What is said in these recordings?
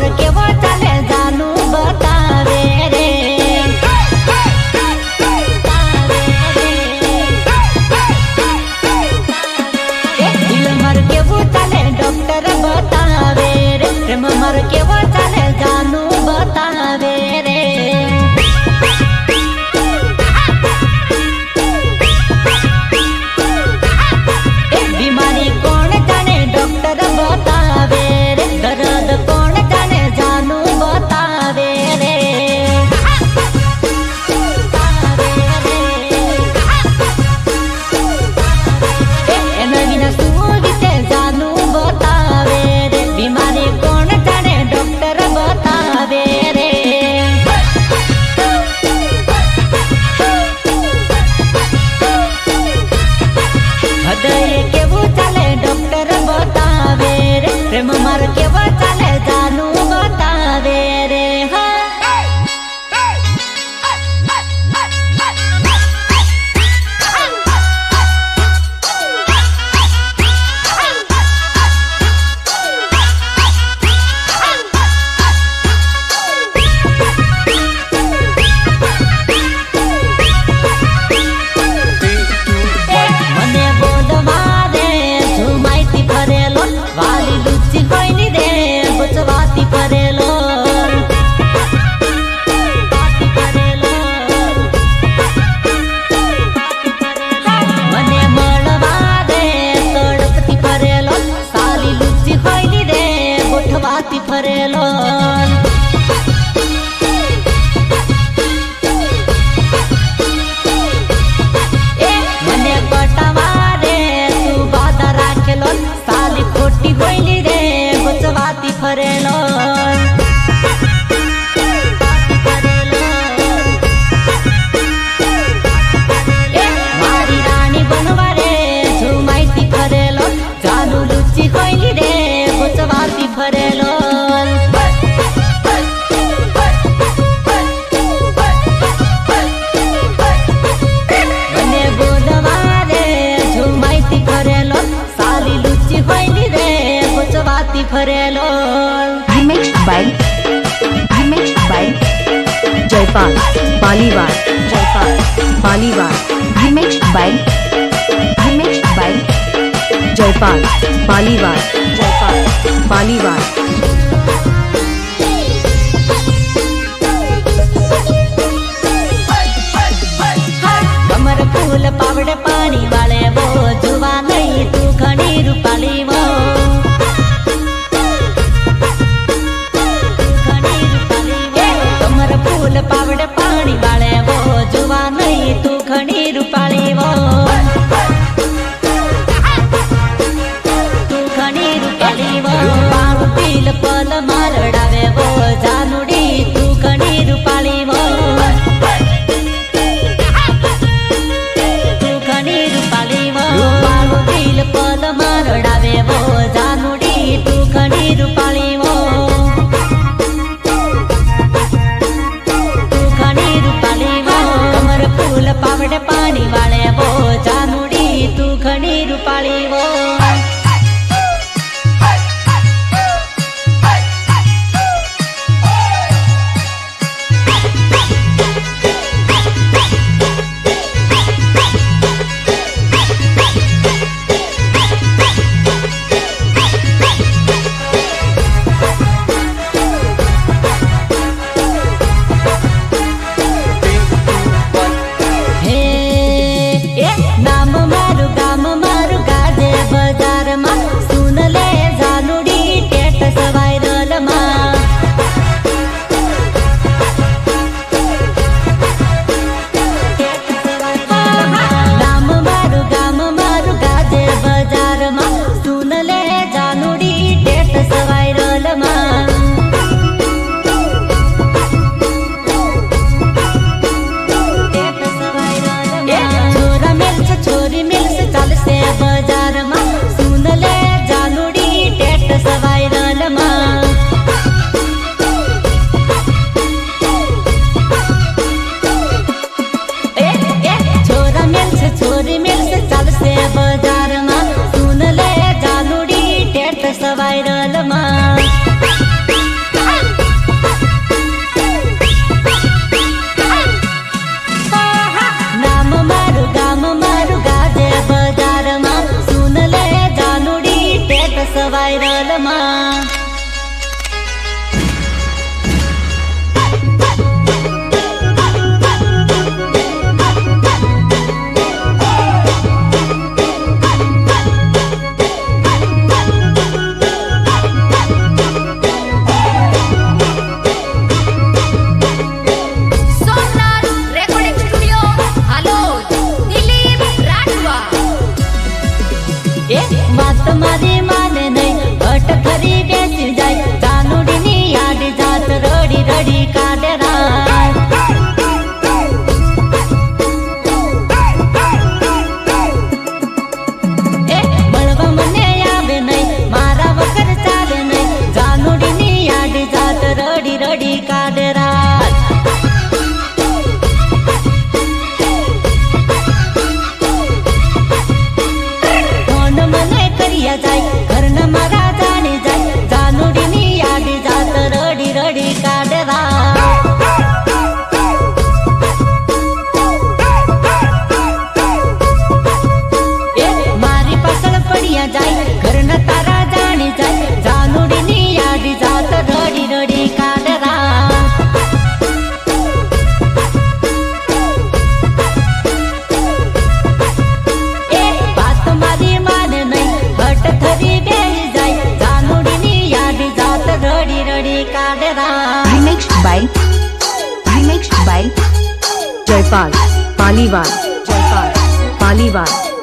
gotta get Jaipal বালিবার Jaipal বালিবার by remixed by Jaypal Paliwal Jaypal Paliwal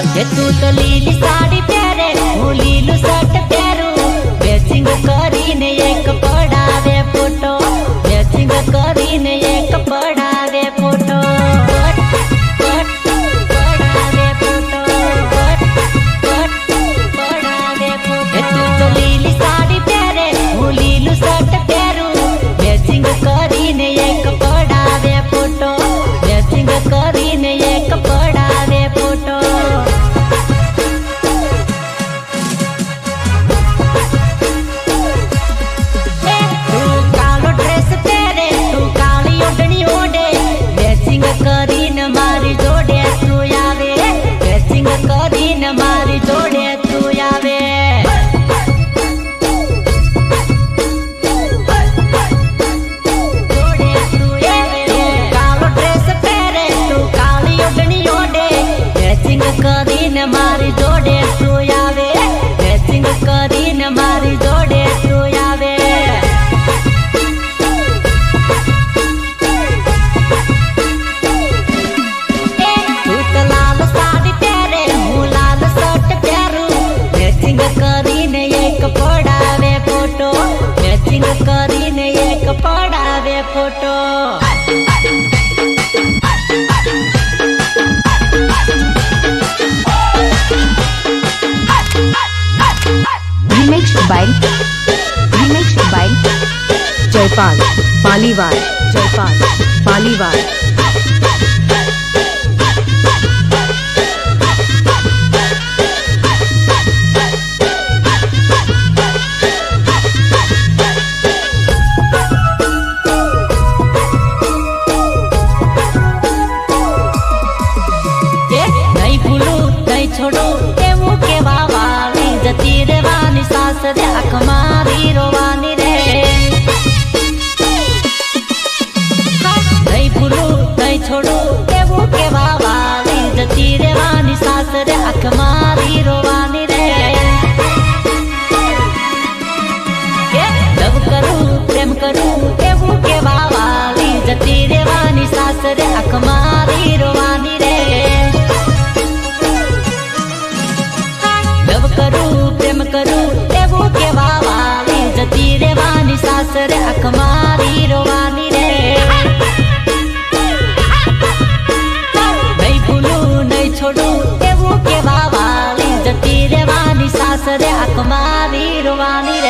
આજે તું તો લીલી સાડી પહેરે હું લીલું શર્ટ પહેરું. મેચિંગ કરીને એક પડાવે ફોટો મેચિંગ કરીને એક પડાવે であこまビールはれ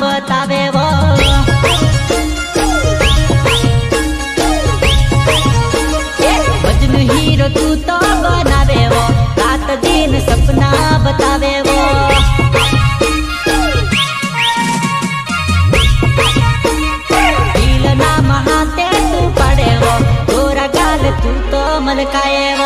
બતાવે વો. ભજન હીરો તું તો બનાવે વો. રાત દિન સપના બતાવે વો. તું પડે વો. ગાલ તું તો મલકાય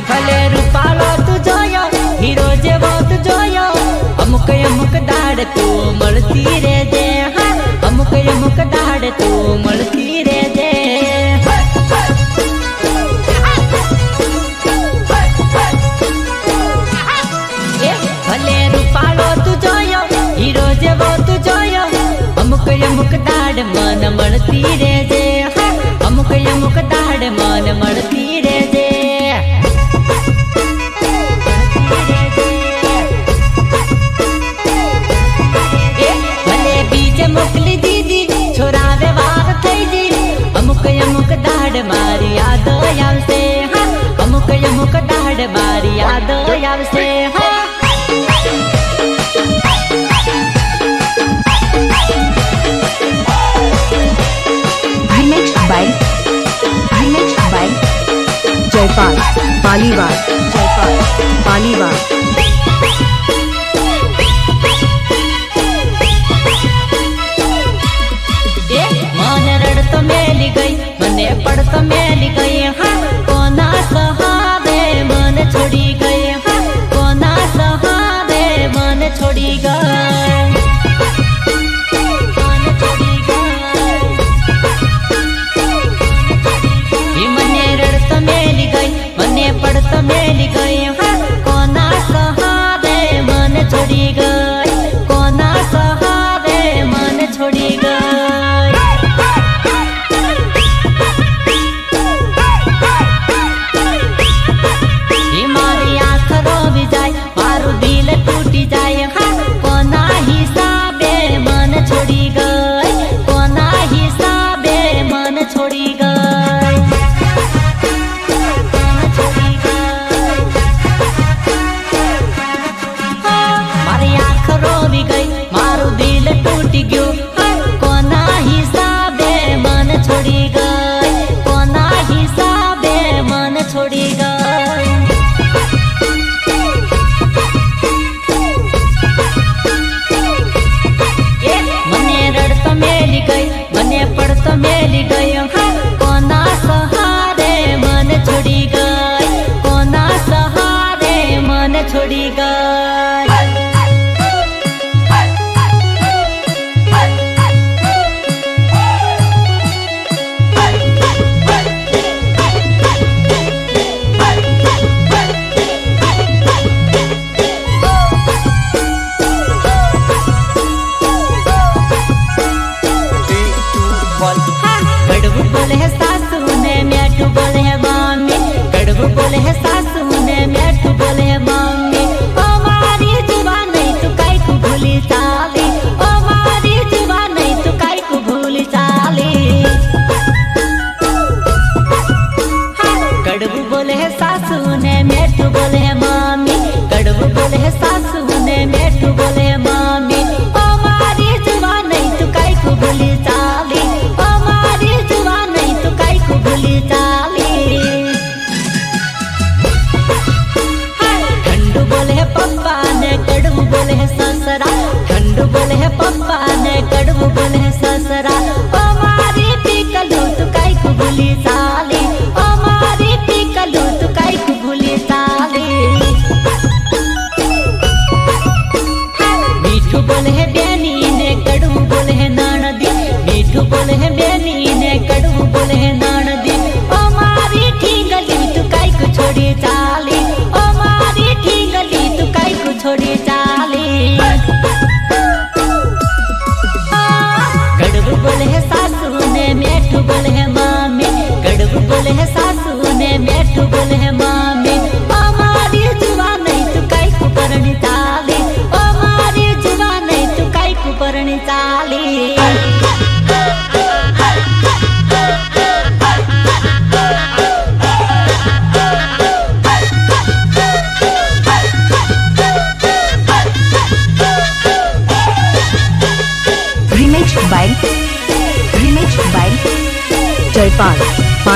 ઈ ભલે રૂપાલો તું જોયો, હીરો જેવો તું જોયો. અમુક અમુક દાડ તું મળતી રે દે અમુક અમુક દાડ તું મળતી રે દે ભલે રૂપાલો તું જોયો, હીરો જેવો તું જોયો. અમુક અમુક દાડ મન મળતી રે अब से जयपाल बालीवाल जयपाल गई मने पड़ तो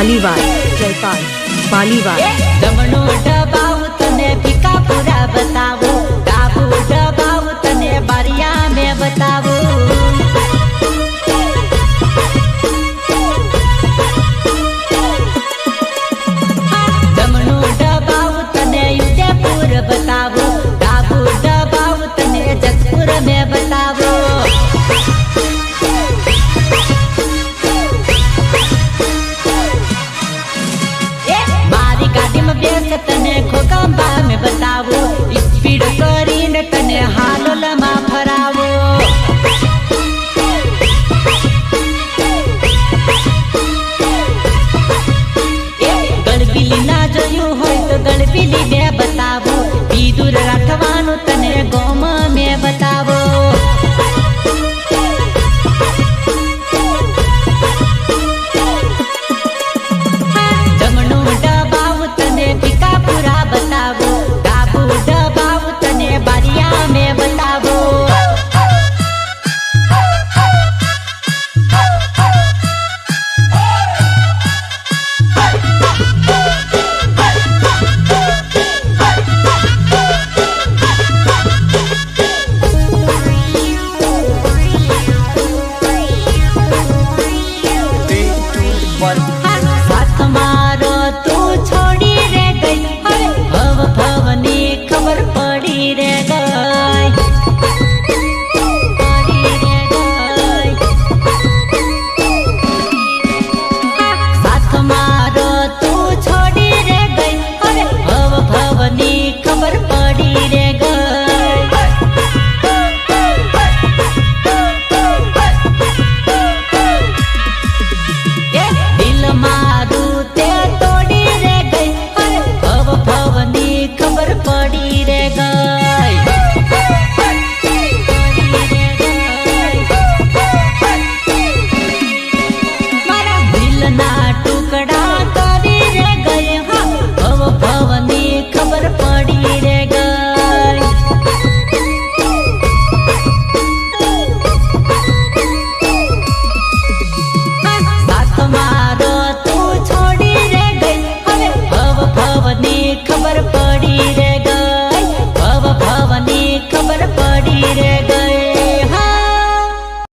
પાલીવાર જયપાલ પાલીવાર દમણો ડબાવું તને બતાવો ડાબુ ડબાવું તને બારિયા મેં